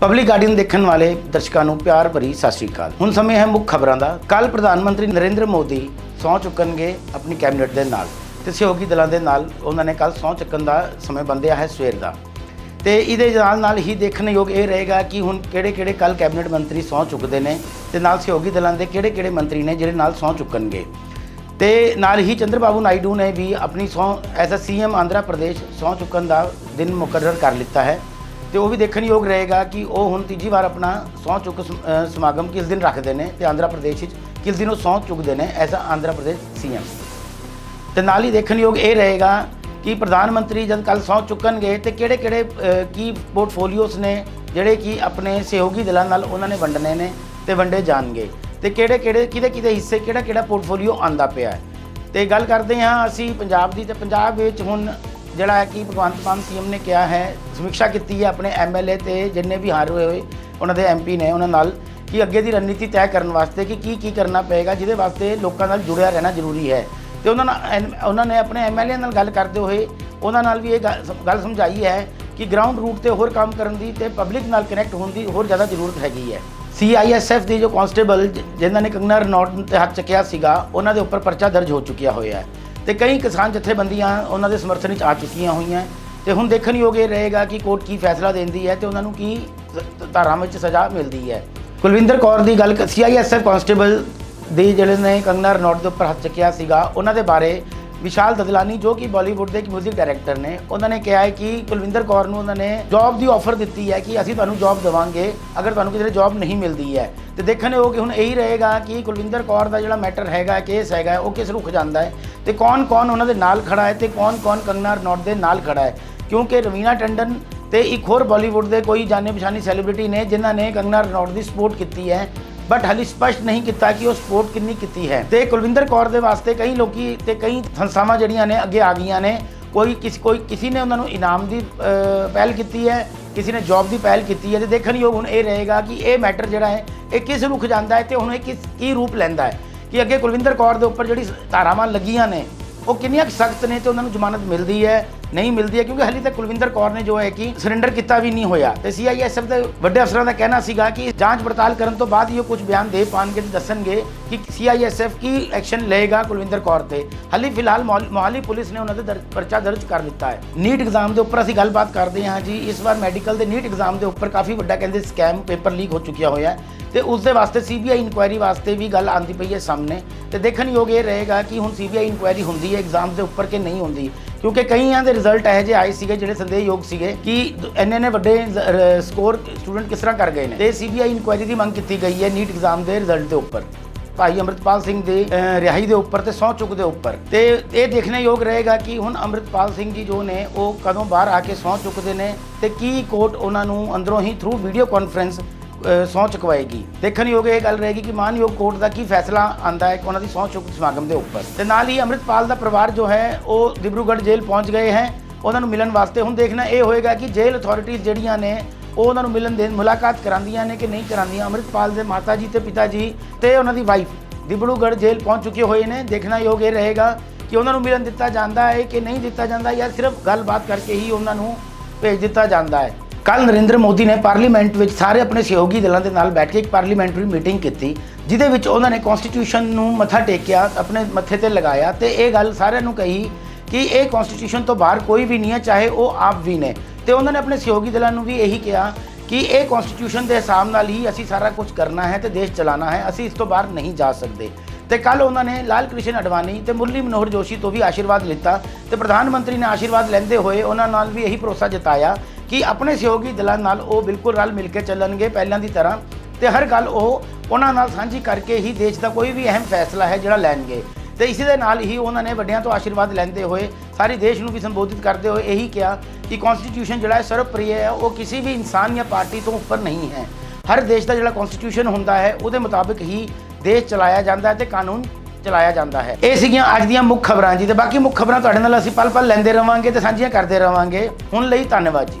Public guardian ਦੇਖਣ ਵਾਲੇ ਦਰਸ਼ਕਾਂ ਨੂੰ ਪਿਆਰ ਭਰੀ ਸਤਿ ਸ਼੍ਰੀ ਅਕਾਲ। ਹੁਣ ਸਮੇਂ ਹੈ ਮੁੱਖ ਖਬਰਾਂ ਦਾ। ਕੱਲ ਪ੍ਰਧਾਨ ਮੰਤਰੀ ਨਰਿੰਦਰ ਮੋਦੀ ਸਹੁੰ ਚੁੱਕਣਗੇ ਆਪਣੀ ਕੈਬਨਿਟ ਦੇ ਨਾਲ। ਤੇ ਸਹਿਯੋਗੀ ਦਲਾਂ ਦੇ ਨਾਲ ਉਹਨਾਂ ਨੇ ਕੱਲ ਸਹੁੰ ਚੁੱਕਣ ਦਾ ਸਮੇਂ ਬੰਦਿਆ ਹੈ ਸਵੇਰ ਦਾ। ਤੇ ਇਹਦੇ ਨਾਲ ਨਾਲ ਹੀ ਦੇਖਣਯੋਗ ਇਹ ਰਹੇਗਾ ਕਿ ਹੁਣ ਕਿਹੜੇ ਕਿਹੜੇ ਕੱਲ ਕੈਬਨਿਟ ਮੰਤਰੀ ਸਹੁੰ ਚੁੱਕਦੇ ਨੇ ਤੇ ਨਾਲ ਸਹਿਯੋਗੀ ਦਲਾਂ ਦੇ ਕਿਹੜੇ ਕਿਹੜੇ ਮੰਤਰੀ ਨੇ ਜਿਹੜੇ ਨਾਲ ਸਹੁੰ ਚੁੱਕਣਗੇ। ਤੇ ਨਾਲ ਹੀ ਚੰਦਰਬਾਬੂ ਨਾਇਡੂ ਨੇ ਵੀ ਆਪਣੀ ਸਹੁੰ as a CM Andhra Pradesh ਸਹੁੰ ਚੁੱਕਣ ਦਾ ਦਿਨ ਮੁਕਰਰ ਕਰ ਲਿੱਤਾ ਹੈ। ਤੇ ਉਹ ਵੀ ਦੇਖਣਯੋਗ ਰਹੇਗਾ ਕਿ ਉਹ ਹੁਣ ਤੀਜੀ ਵਾਰ ਆਪਣਾ ਸਹੁੰ ਚੁੱਕ ਸਮ- ਸਮਾਗਮ ਕਿਸ ਦਿਨ ਰੱਖਦੇ ਨੇ ਤੇ ਆਂਧਰਾ ਪ੍ਰਦੇਸ਼ ਵਿੱਚ ਕਿਸ ਦਿਨ ਉਹ ਸਹੁੰ ਚੁੱਕਦੇ ਨੇ ਐਜ਼ ਆਂਧਰਾ ਪ੍ਰਦੇਸ਼ ਸੀਐਮ। ਤੇ ਨਾਲ ਹੀ ਦੇਖਣਯੋਗ ਇਹ ਰਹੇਗਾ ਕਿ ਪ੍ਰਧਾਨ ਮੰਤਰੀ ਜਦ ਕੱਲ ਸਹੁੰ ਚੁੱਕਣਗੇ ਤੇ ਕਿਹੜੇ ਕਿਹੜੇ ਕੀ ਪੋਰਟਫੋਲੀਓਸ ਨੇ ਜਿਹੜੇ ਕਿ ਆਪਣੇ ਸਹਿਯੋਗੀ ਦਲਾਂ ਨਾਲ ਉਹਨਾਂ ਨੇ ਵੰਡਣੇ ਨੇ ਤੇ ਵੰਡੇ ਜਾਣਗੇ। ਤੇ ਕਿਹੜੇ ਕਿਹੜੇ ਕਿਹਦੇ ਕਿਹਦੇ ਹਿੱਸੇ ਕਿਹੜਾ ਕਿਹੜਾ ਪੋਰਟਫੋਲੀਓ ਆਂਦਾ ਪਿਆ ਹੈ। ਤੇ ਗੱਲ ਕਰਦੇ ਹਾਂ ਅਸੀਂ ਪੰਜਾਬ ਦੀ ਤੇ ਪੰਜਾਬ ਵਿੱਚ ਹੁਣ ਜਿਹੜਾ ਹੈ ਕਿ ਭਗਵੰਤ ਮਾਨ ਸੀਐਮ ਨੇ ਕਿਹਾ ਹੈ, ਸਮੀਖਿਆ ਕੀਤੀ ਹੈ ਆਪਣੇ ਐਮਐਲਏ ਤੇ ਜਿੰਨੇ ਵੀ ਹਾਰੇ ਹੋਏ ਉਹਨਾਂ ਦੇ ਐਮਪੀ ਨੇ ਉਹਨਾਂ ਨਾਲ, ਕਿ ਅੱਗੇ ਦੀ ਰਣਨੀਤੀ ਤੈਅ ਕਰਨ ਵਾਸਤੇ ਕਿ ਕੀ ਕੀ ਕਰਨਾ ਪਏਗਾ, ਜਿਹਦੇ ਵਾਸਤੇ ਲੋਕਾਂ ਨਾਲ ਜੁੜਿਆ ਰਹਿਣਾ ਜ਼ਰੂਰੀ ਹੈ। ਤੇ ਉਹਨਾਂ ਨਾਲ ਐਨ- ਉਹਨਾਂ ਨੇ ਆਪਣੇ ਐਮਐਲਏ ਨਾਲ ਗੱਲ ਕਰਦੇ ਹੋਏ ਉਹਨਾਂ ਨਾਲ ਵੀ ਇਹ ਗੱਲ ਸਮਝਾਈ ਹੈ ਕਿ ਗਰਾਊਂਡ ਰੂਟ ਤੇ ਹੋਰ ਕੰਮ ਕਰਨ ਦੀ ਤੇ ਪਬਲਿਕ ਨਾਲ ਕਨੈਕਟ ਹੋਣ ਦੀ ਹੋਰ ਜ਼ਿਆਦਾ ਜ਼ਰੂਰਤ ਹੈਗੀ ਹੈ। ਸੀਆਈਐਸਐਫ ਦੇ ਜੋ ਕਾਂਸਟੇਬਲ ਜ- ਜਿਨ੍ਹਾਂ ਨੇ ਕੰਗਨਾ ਰਣੌਤ ਤੇ ਹੱਥ ਚੱਕਿਆ ਸੀਗਾ, ਉਹਨਾਂ ਦੇ ਉੱਪਰ ਪਰਚਾ ਦਰਜ ਹੋ ਚੁੱਕਿਆ ਹੋਇਆ ਹੈ। ਤੇ ਕਈ ਕਿਸਾਨ ਜਥੇਬੰਦੀਆਂ ਉਹਨਾਂ ਦੇ ਸਮਰਥਨ ਵਿੱਚ ਆ ਚੁੱਕੀਆਂ ਹੋਈਆਂ। ਤੇ ਹੁਣ ਦੇਖਣਯੋਗ ਇਹ ਰਹੇਗਾ ਕਿ ਕੋਰਟ ਕੀ ਫੈਸਲਾ ਦਿੰਦੀ ਹੈ ਤੇ ਉਹਨਾਂ ਨੂੰ ਕੀ ਸ- ਧਾਰਾਵਾਂ ਵਿੱਚ ਸਜ਼ਾ ਮਿਲਦੀ ਹੈ। ਕੁਲਵਿੰਦਰ ਕੌਰ ਦੀ ਗੱਲ ਸੀਆਈਐਸਐਫ ਕਾਂਸਟੇਬਲ ਦੇ ਜਿਹੜੇ ਨੇ ਕੰਗਨਾ ਰਣੌਤ ਦੇ ਉੱਪਰ ਹੱਥ ਚੱਕਿਆ ਸੀਗਾ, ਉਹਨਾਂ ਦੇ ਬਾਰੇ ਵਿਸ਼ਾਲ ਦਦਲਾਨੀ ਜੋ ਕਿ ਬਾਲੀਵੁੱਡ ਦੇ ਇੱਕ 뮤직 ਡਾਇਰੈਕਟਰ ਨੇ, ਉਹਨਾਂ ਨੇ ਕਿਹਾ ਹੈ ਕਿ ਕੁਲਵਿੰਦਰ ਕੌਰ ਨੂੰ ਉਹਨਾਂ ਨੇ ਜੌਬ ਦੀ ਆਫਰ ਦਿੱਤੀ ਹੈ ਕਿ ਅਸੀਂ ਤੁਹਾਨੂੰ ਜੌਬ ਦੇਵਾਂਗੇ, ਅਗਰ ਤੁਹਾਨੂੰ ਕਿਤੇ ਜੌਬ ਨਹੀਂ ਮਿਲਦੀ ਹੈ। ਤੇ ਦੇਖਣ ਉਹ ਕਿ ਹੁਣ ਇਹੀ ਰਹੇਗਾ ਕਿ ਕੁਲਵਿੰਦਰ ਕੌਰ ਦਾ ਜਿਹੜਾ ਮੈਟਰ ਹੈਗਾ ਕੇਸ ਹੈਗਾ, ਉਹ ਕਿਸ ਰੁਖ ਜਾਂਦਾ ਹੈ ਤੇ ਕੌਣ ਕੌਣ ਉਹਨਾਂ ਦੇ ਨਾਲ ਖੜਾ ਹੈ ਤੇ ਕੌਣ ਕੌਣ ਕੰਗਨਾ ਰਣੌਤ ਦੇ ਨਾਲ ਖੜਾ ਹੈ? ਕਿਉਂਕਿ ਰਵੀਨਾ ਟੰਡਨ ਤੇ ਇੱਕ ਹੋਰ ਬਾਲੀਵੁੱਡ ਦੇ ਕੋਈ ਜਾਣੇ ਪਛਾਣੇ ਸੈਲੀਬ੍ਰਿਟੀ ਨੇ ਜਿਨ੍ਹਾਂ ਨੇ ਕੰਗਨਾ ਰਣੌਤ ਦੀ ਸਪੋਰਟ ਕੀਤੀ ਹੈ ਬਟ ਹਾਲੀ ਸਪਸ਼ਟ ਨਹੀਂ ਕੀਤਾ ਕਿ ਉਹ ਸਪੋਰਟ ਕਿੰਨੀ ਕੀਤੀ ਹੈ। ਤੇ ਕੁਲਵਿੰਦਰ ਕੌਰ ਦੇ ਵਾਸਤੇ ਕਈ ਲੋਕੀ ਤੇ ਕਈ ਸੰਸਥਾਵਾਂ ਜਿਹੜੀਆਂ ਨੇ ਅੱਗੇ ਆ ਗਈਆਂ ਨੇ, ਕੋਈ ਕਿਸ, ਕੋਈ ਕਿਸੇ ਨੇ ਉਹਨਾਂ ਨੂੰ ਇਨਾਮ ਦੀ ਪਹਿਲ ਕੀਤੀ ਹੈ, ਕਿਸੇ ਨੇ ਜੌਬ ਦੀ ਪਹਿਲ ਕੀਤੀ ਹੈ, ਤੇ ਦੇਖਣਯੋਗ ਹੁਣ ਇਹ ਰਹੇਗਾ ਕਿ ਇਹ ਮੈਟਰ ਜਿਹੜਾ ਹੈ ਇਹ ਕਿਸ ਰੁਖ ਜਾਂਦਾ ਹੈ ਤੇ ਹੁਣ ਇਹ ਕਿਸ ਕੀ ਰੂਪ ਲੈਂਦਾ ਹੈ? ਕਿ ਅੱਗੇ ਕੁਲਵਿੰਦਰ ਕੌਰ ਦੇ ਉੱਪਰ ਜਿਹੜੀ ਧਾਰਾਵਾਂ ਲੱਗੀਆਂ ਨੇ, ਉਹ ਕਿੰਨੀਆਂ ਸਖਤ ਨੇ ਤੇ ਉਹਨਾਂ ਨੂੰ ਜ਼ਮਾਨਤ ਮਿਲਦੀ ਹੈ, ਨਹੀਂ ਮਿਲਦੀ ਹੈ? ਕਿਉਂਕਿ ਹਾਲੇ ਤੱਕ ਕੁਲਵਿੰਦਰ ਕੌਰ ਨੇ ਜੋ ਹੈ ਕਿ ਸਰੈਂਡਰ ਕੀਤਾ ਵੀ ਨਹੀਂ ਹੋਇਆ। ਤੇ ਸੀਆਈਐਸਐਫ ਦੇ ਵੱਡੇ ਅਫਸਰਾਂ ਦਾ ਕਹਿਣਾ ਸੀਗਾ ਕਿ ਜਾਂਚ ਪੜਤਾਲ ਕਰਨ ਤੋਂ ਬਾਅਦ ਹੀ ਉਹ ਕੁਝ ਬਿਆਨ ਦੇ ਪਾਣਗੇ ਤੇ ਦੱਸਣਗੇ ਕਿ ਸੀਆਈਐਸਐਫ ਕੀ ਐਕਸ਼ਨ ਲਏਗਾ ਕੁਲਵਿੰਦਰ ਕੌਰ ਤੇ। ਹਾਲੇ ਫਿਲਹਾਲ ਮੋਹਾਲੀ ਮੋਹਾਲੀ ਪੁਲਿਸ ਨੇ ਉਹਨਾਂ ਦੇ ਦਰ- ਪਰਚਾ ਦਰਜ ਕਰ ਦਿੱਤਾ ਹੈ। ਨੀਟ ਐਗਜ਼ਾਮ ਦੇ ਉੱਪਰ ਅਸੀਂ ਗੱਲਬਾਤ ਕਰਦੇ ਹਾਂ ਜੀ। ਇਸ ਵਾਰ ਮੈਡੀਕਲ ਦੇ ਨੀਟ ਐਗਜ਼ਾਮ ਦੇ ਉੱਪਰ ਕਾਫੀ ਵੱਡਾ ਕਹਿੰਦੇ ਸਕੈਮ ਪੇਪਰ ਲੀਕ ਹੋ ਚੁੱਕਿਆ ਹੋਇਆ ਹੈ। ਤੇ ਉਸ ਦੇ ਵਾਸਤੇ ਸੀਬੀਆਈ ਇਨਕੁਆਇਰੀ ਵਾਸਤੇ ਵੀ ਗੱਲ ਆਂਦੀ ਪਈ ਹੈ ਸਾਹਮਣੇ। ਤੇ ਦੇਖਣਯੋਗ ਇਹ ਰਹੇਗਾ ਕਿ ਹੁਣ ਸੀਬੀਆਈ ਇਨਕੁਆਇਰੀ ਹੁੰਦੀ ਹੈ ਐਗਜ਼ਾਮ ਦੇ ਉੱਪਰ ਕਿ ਨਹੀਂ ਹੁੰਦੀ। ਕਿਉਂਕਿ ਕਈਆਂ ਦੇ ਰਿਜ਼ਲਟ ਇਹੋ ਜਿਹੇ ਆਏ ਸੀਗੇ ਜਿਹੜੇ ਸੰਦੇਹਯੋਗ ਸੀਗੇ ਕਿ ਇੰਨੇ ਨੇ ਵੱਡੇ ਸਕੋਰ ਸਟੂਡੈਂਟ ਕਿਸ ਤਰ੍ਹਾਂ ਕਰ ਗਏ ਨੇ। ਤੇ ਸੀਬੀਆਈ ਇਨਕੁਆਇਰੀ ਦੀ ਮੰਗ ਕੀਤੀ ਗਈ ਹੈ ਨੀਟ ਐਗਜ਼ਾਮ ਦੇ ਰਿਜ਼ਲਟ ਦੇ ਉੱਪਰ। ਭਾਈ ਅੰਮ੍ਰਿਤਪਾਲ ਸਿੰਘ ਦੇ ਰਿਹਾਈ ਦੇ ਉੱਪਰ ਤੇ ਸਹੁੰ ਚੁੱਕ ਦੇ ਉੱਪਰ। ਤੇ ਇਹ ਦੇਖਣੇ ਯੋਗ ਰਹੇਗਾ ਕਿ ਹੁਣ ਅੰਮ੍ਰਿਤਪਾਲ ਸਿੰਘ ਜੀ ਜੋ ਨੇ, ਉਹ ਕਦੋਂ ਬਾਹਰ ਆ ਕੇ ਸਹੁੰ ਚੁੱਕਦੇ ਨੇ ਤੇ ਕੀ ਕੋਰਟ ਉਹਨਾਂ ਨੂੰ ਅੰਦਰੋਂ ਹੀ ਥਰੂ ਵੀਡੀਓ ਕਾਨਫਰੰਸ ਸਹੁੰ ਚੁਕਵਾਏਗੀ। ਦੇਖਣਯੋਗ ਇਹ ਗੱਲ ਰਹੇਗੀ ਕਿ ਮਾਨਯੋਗ ਕੋਰਟ ਦਾ ਕੀ ਫੈਸਲਾ ਆਂਦਾ ਹੈ ਉਹਨਾਂ ਦੀ ਸਹੁੰ ਚੁੱਕ ਸਮਾਗਮ ਦੇ ਉੱਪਰ। ਤੇ ਨਾਲ ਹੀ ਅੰਮ੍ਰਿਤਪਾਲ ਦਾ ਪਰਿਵਾਰ ਜੋ ਹੈ, ਉਹ ਦਿਬਰੂਗੜ੍ਹ ਜੇਲ੍ਹ ਪਹੁੰਚ ਗਏ ਹੈ। ਉਹਨਾਂ ਨੂੰ ਮਿਲਣ ਵਾਸਤੇ ਹੁਣ ਦੇਖਣਾ ਇਹ ਹੋਏਗਾ ਕਿ ਜੇਲ੍ਹ ਅਥਾਰਟੀਜ਼ ਜਿਹੜੀਆਂ ਨੇ, ਉਹ ਉਹਨਾਂ ਨੂੰ ਮਿਲਣ ਦੇ ਮੁਲਾਕਾਤ ਕਰਾਉਂਦੀਆਂ ਨੇ ਕਿ ਨਹੀਂ ਕਰਾਉਂਦੀਆਂ ਅੰਮ੍ਰਿਤਪਾਲ ਦੇ ਮਾਤਾ ਜੀ ਤੇ ਪਿਤਾ ਜੀ ਤੇ ਉਹਨਾਂ ਦੀ ਵਾਈਫ ਦਿਬੜੂਗੜ੍ਹ ਜੇਲ੍ਹ ਪਹੁੰਚ ਚੁੱਕੇ ਹੋਏ ਨੇ। ਦੇਖਣਾ ਯੋਗ ਇਹ ਰਹੇਗਾ ਕਿ ਉਹਨਾਂ ਨੂੰ ਮਿਲਣ ਦਿੱਤਾ ਜਾਂਦਾ ਹੈ ਕਿ ਨਹੀਂ ਦਿੱਤਾ ਜਾਂਦਾ ਜਾਂ ਸਿਰਫ ਗੱਲਬਾਤ ਕਰਕੇ ਹੀ ਉਹਨਾਂ ਨੂੰ ਭੇਜ ਦਿੱਤਾ ਜਾਂਦਾ ਹੈ। ਕੱਲ ਨਰਿੰਦਰ ਮੋਦੀ ਨੇ ਪਾਰਲੀਮੈਂਟ ਵਿੱਚ ਸਾਰੇ ਆਪਣੇ ਸਹਿਯੋਗੀ ਦਲਾਂ ਦੇ ਨਾਲ ਬੈਠ ਕੇ ਇੱਕ ਪਾਰਲੀਮੈਂਟਰੀ ਮੀਟਿੰਗ ਕੀਤੀ, ਜਿਹਦੇ ਵਿੱਚ ਉਹਨਾਂ ਨੇ ਕਨਸਟੀਟਿਊਸ਼ਨ ਨੂੰ ਮੱਥਾ ਟੇਕਿਆ, ਆਪਣੇ ਮੱਥੇ ਤੇ ਲਗਾਇਆ ਤੇ ਇਹ ਗੱਲ ਸਾਰਿਆਂ ਨੂੰ ਕਹੀ ਕਿ ਇਹ ਕਨਸਟੀਟਿਊਸ਼ਨ ਤੋਂ ਬਾਹਰ ਕੋਈ ਵੀ ਨਹੀਂ ਹੈ, ਚਾਹੇ ਉਹ ਆਪ ਵੀ ਨੇ। ਤੇ ਉਹਨਾਂ ਨੇ ਆਪਣੇ ਸਹਿਯੋਗੀ ਦਲਾਂ ਨੂੰ ਵੀ ਇਹੀ ਕਿਹਾ ਕਿ ਇਹ ਕਨਸਟੀਟਿਊਸ਼ਨ ਦੇ ਹਿਸਾਬ ਨਾਲ ਹੀ ਅਸੀਂ ਸਾਰਾ ਕੁਝ ਕਰਨਾ ਹੈ ਤੇ ਦੇਸ਼ ਚਲਾਉਣਾ ਹੈ, ਅਸੀਂ ਇਸ ਤੋਂ ਬਾਹਰ ਨਹੀਂ ਜਾ ਸਕਦੇ। ਤੇ ਕੱਲ ਉਹਨਾਂ ਨੇ ਲਾਲ ਕ੍ਰਿਸ਼ਨ ਅਡਵਾਨੀ ਤੇ ਮੁਰਲੀ ਮਨੋਹਰ ਜੋਸ਼ੀ ਤੋਂ ਵੀ ਆਸ਼ੀਰਵਾਦ ਲਿੱਤਾ ਤੇ ਪ੍ਰਧਾਨ ਮੰਤਰੀ ਨੇ ਆਸ਼ੀਰਵਾਦ ਲੈਂਦੇ ਹੋਏ ਉਹਨਾਂ ਨਾਲ ਵੀ ਇਹੀ ਭਰੋਸਾ ਜਤਾਇਆ ਕਿ ਆਪਣੇ ਸਹਿਯੋਗੀ ਦਲਾਂ ਨਾਲ ਉਹ ਬਿਲਕੁਲ ਰਲ ਮਿਲ ਕੇ ਚੱਲਣਗੇ ਪਹਿਲਾਂ ਦੀ ਤਰ੍ਹਾਂ। ਤੇ ਹਰ ਗੱਲ ਉਹ ਉਹਨਾਂ ਨਾਲ ਸਾਂਝੀ ਕਰਕੇ ਹੀ ਦੇਸ਼ ਦਾ ਕੋਈ ਵੀ ਅਹਿਮ ਫੈਸਲਾ ਹੈ ਜਿਹੜਾ ਲੈਣਗੇ। ਤੇ ਇਸੇ ਦੇ ਨਾਲ ਹੀ ਉਹਨਾਂ ਨੇ ਵੱਡਿਆਂ ਤੋਂ ਆਸ਼ੀਰਵਾਦ ਲੈਂਦੇ ਹੋਏ ਸਾਰੇ ਦੇਸ਼ ਨੂੰ ਵੀ ਸੰਬੋਧਿਤ ਕਰਦੇ ਹੋਏ ਇਹੀ ਕਿਹਾ ਕਿ ਕਨਸਟੀਟਿਊਸ਼ਨ ਜਿਹੜਾ ਹੈ ਸਰਵਪ੍ਰਿਯ ਹੈ, ਉਹ ਕਿਸੇ ਵੀ ਇਨਸਾਨ ਜਾਂ ਪਾਰਟੀ ਤੋਂ ਉੱਪਰ ਨਹੀਂ ਹੈ। ਹਰ ਦੇਸ਼ ਦਾ ਜਿਹੜਾ ਕਨਸਟੀਟਿਊਸ਼ਨ ਹੁੰਦਾ ਹੈ, ਉਹਦੇ ਮੁਤਾਬਿਕ ਹੀ ਦੇਸ਼ ਚਲਾਇਆ ਜਾਂਦਾ ਹੈ ਤੇ ਕਾਨੂੰਨ ਚਲਾਇਆ ਜਾਂਦਾ ਹੈ। ਇਹ ਸੀਗੀਆਂ ਅੱਜ ਦੀਆਂ ਮੁੱਖ ਖਬਰਾਂ ਜੀ। ਤੇ ਬਾਕੀ ਮੁੱਖ ਖਬਰਾਂ ਤੁਹਾਡੇ ਨਾਲ ਅਸੀਂ ਪਲ ਪਲ ਲੈਂਦੇ ਰਵਾਂਗੇ ਤੇ ਸਾਂਝੀਆਂ ਕਰਦੇ ਰਵਾਂਗੇ। ਹੁਣ ਲਈ ਧੰਨਵਾਦ ਜੀ।